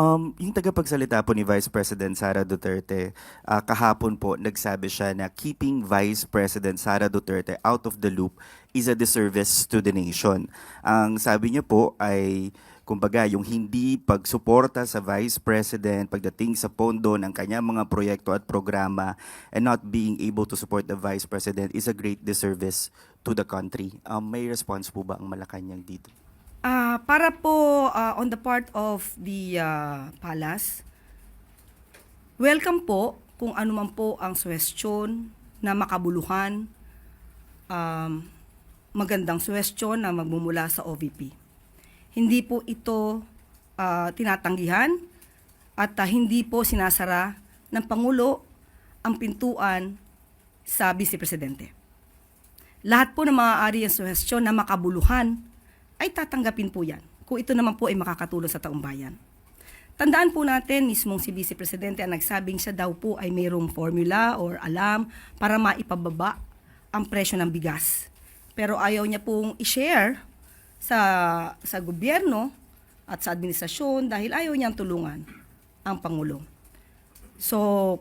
Um, yung tagapagsalita po ni Vice President Sara Duterte, ah, kahapon po nagsabi siya na keeping Vice President Sara Duterte out of the loop is a disservice to the nation. Ang sabi niya po ay kumbaga yung hindi pagsuporta sa Vice President pagdating sa pondo ng kanyang mga proyekto at programa and not being able to support the Vice President is a great disservice to the country. Um, may response po ba ang Malacanang dito? Ah, para po ah, on the part of the ah, palace, welcome po kung ano man po ang suwestyon na makabuluhan, um, magandang suwestyon na magmumula sa OVP. Hindi po ito ah, tinatanggihan at ah, hindi po sinasara ng Pangulo ang pintuan sa Vice Presidente. Lahat po ng maaari ang suwestyon na makabuluhan ay tatanggapin po yan kung ito naman po ay makakatulong sa taong bayan. Tandaan po natin, mismong si Vice Presidente ang nagsabing siya daw po ay mayroong formula or alam para maipababa ang presyo ng bigas. Pero ayaw niya pong i-share sa, sa gobyerno at sa administrasyon dahil ayaw niyang tulungan ang Pangulo. So,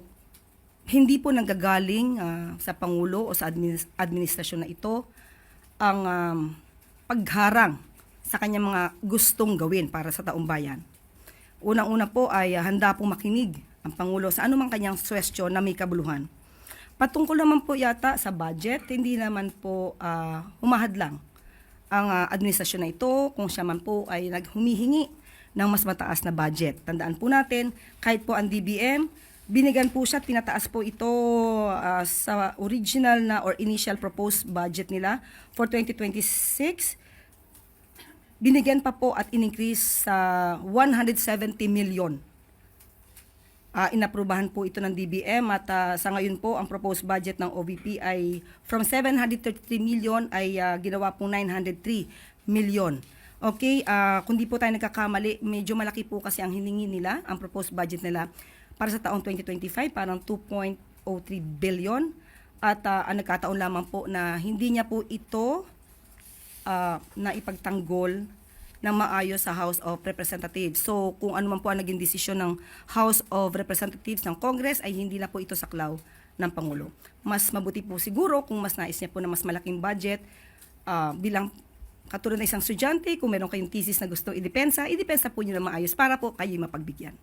hindi po nanggagaling ah, sa Pangulo o sa adminis- administrasyon na ito ang um, pagharang sa kanyang mga gustong gawin para sa taong bayan. Unang-una po ay ah, handa pong makinig ang Pangulo sa anumang kanyang suwestyon na may kabuluhan. Patungkol naman po yata sa budget, hindi naman po ah, humahadlang ang ah, administrasyon na ito kung siya man po ay naghumihingi ng mas mataas na budget. Tandaan po natin, kahit po ang DBM, binigyan po siya, at pinataas po ito ah, sa original na or initial proposed budget nila for 2026 binigyan pa po at in-increase sa 170 million. Ah, inaprubahan po ito ng DBM at ah, sa ngayon po ang proposed budget ng OVP ay from 733 million ay ah, ginawa pong 903 million. Okay, ah, kung di po tayo nagkakamali, medyo malaki po kasi ang hiningi nila, ang proposed budget nila para sa taong 2025, parang 2.03 billion. At ah, ang nagkataon lamang po na hindi niya po ito uh, na ipagtanggol ng maayos sa House of Representatives. So kung ano man po ang naging desisyon ng House of Representatives ng Congress ay hindi na po ito saklaw ng Pangulo. Mas mabuti po siguro kung mas nais niya po na mas malaking budget ah, bilang katulad ng isang estudyante, kung meron kayong thesis na gusto idepensa, idepensa po niyo na maayos para po kayo mapagbigyan.